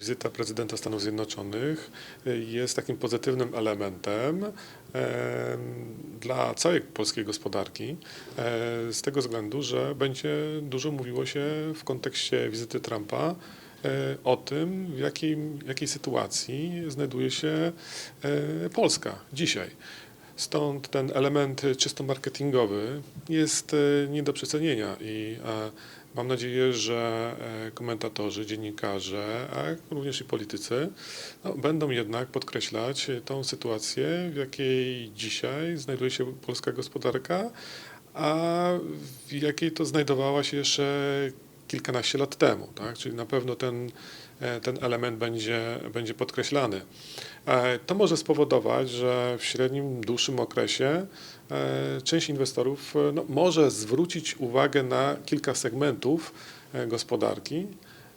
Wizyta prezydenta Stanów Zjednoczonych y, jest takim pozytywnym elementem em, dla całej polskiej gospodarki, e, z tego względu, że będzie dużo mówiło się w kontekście wizyty Trumpa e, o tym, w jakiej, jakiej sytuacji znajduje się e, Polska dzisiaj. Stąd ten element czysto marketingowy jest e, nie do przecenienia i mam nadzieję, że e, komentatorzy, dziennikarze, a również i politycy no, będą jednak podkreślać tą sytuację, w jakiej dzisiaj znajduje się polska gospodarka, a w jakiej to znajdowała się jeszcze kilkanaście lat temu. Tak? Czyli na pewno ten, e, ten element będzie, będzie podkreślany. E, To może spowodować, że w średnim, dłuższym okresie e, część inwestorów no, może zwrócić uwagę na kilka segmentów gospodarki,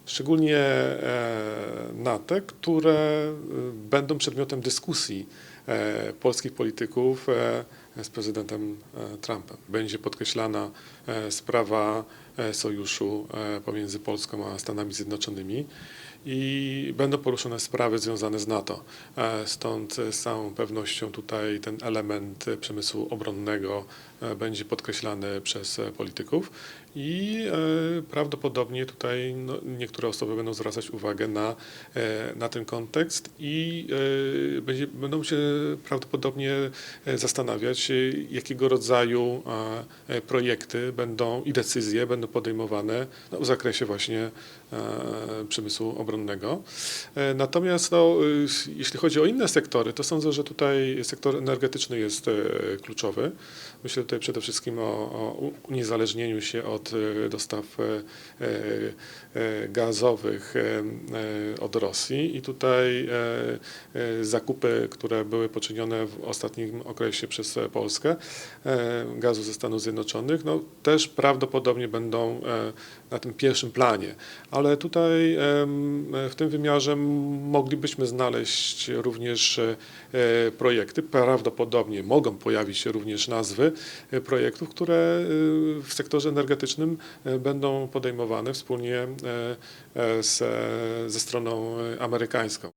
szczególnie na te, które będą przedmiotem dyskusji polskich polityków z prezydentem e, Trumpem. Będzie podkreślana e, sprawa e, sojuszu pomiędzy Polską a Stanami Zjednoczonymi i będą poruszone sprawy związane z NATO. Stąd z całą pewnością tutaj ten element przemysłu obronnego będzie podkreślany przez polityków i prawdopodobnie tutaj no, niektóre osoby będą zwracać uwagę na, na ten kontekst i będzie, będą się prawdopodobnie zastanawiać, jakiego rodzaju e, projekty będą i decyzje będą podejmowane no, w zakresie właśnie e, przemysłu obronnego. E, Natomiast no, y, jeśli chodzi o inne sektory, to sądzę, że tutaj sektor energetyczny jest kluczowy. Myślę tutaj przede wszystkim o, o uniezależnieniu się od dostaw gazowych od Rosji i tutaj zakupy, które były poczynione w ostatnim okresie przez Polskę e, gazu ze Stanów Zjednoczonych, no, też prawdopodobnie będą e, na tym pierwszym planie. Ale tutaj w tym wymiarze moglibyśmy znaleźć również e, projekty. Prawdopodobnie mogą pojawić się również nazwy projektów, które w sektorze energetycznym będą podejmowane wspólnie z, ze stroną amerykańską.